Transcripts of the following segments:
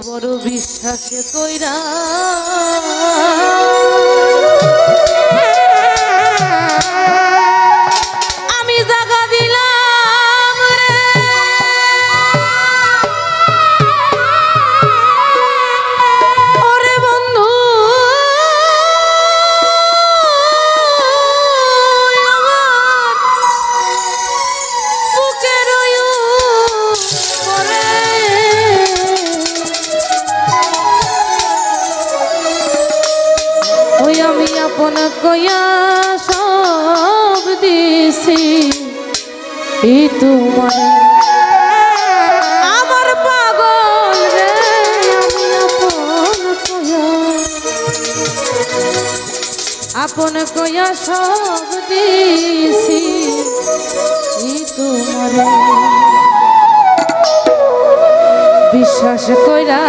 বড় বিশ্বাসে কইরা এ তোমার আমার পাগল রে আপন কয়া সব দিছি তোমার। বিশ্বাস কইরা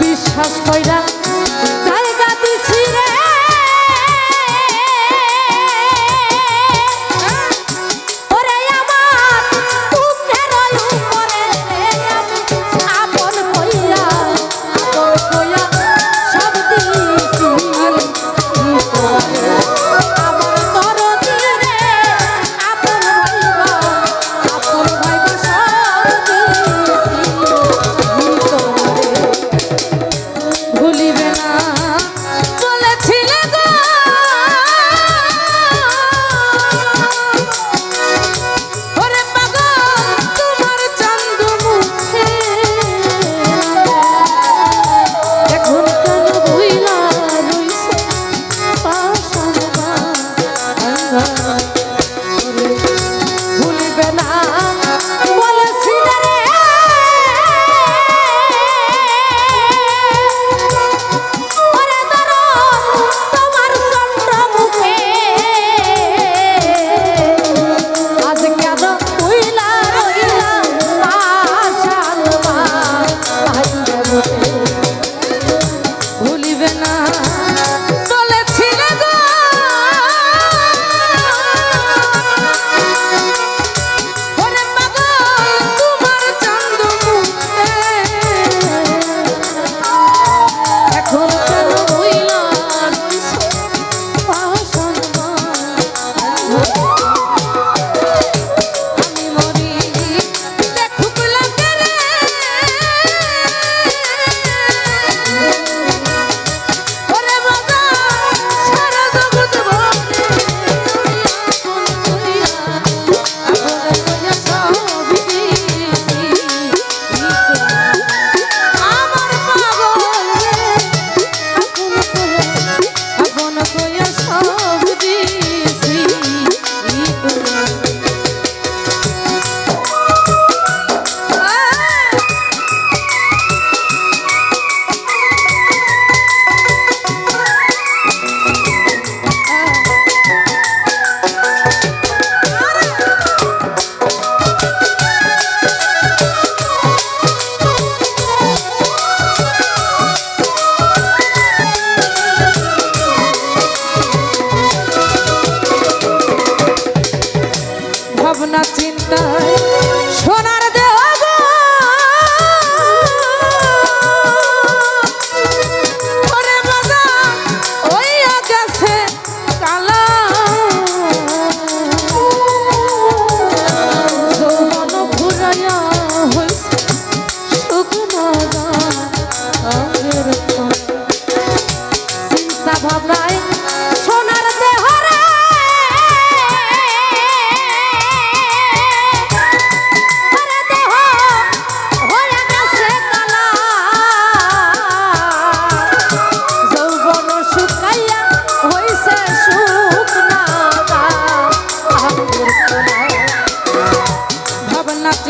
বিশ্বাস কইরা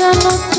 এখন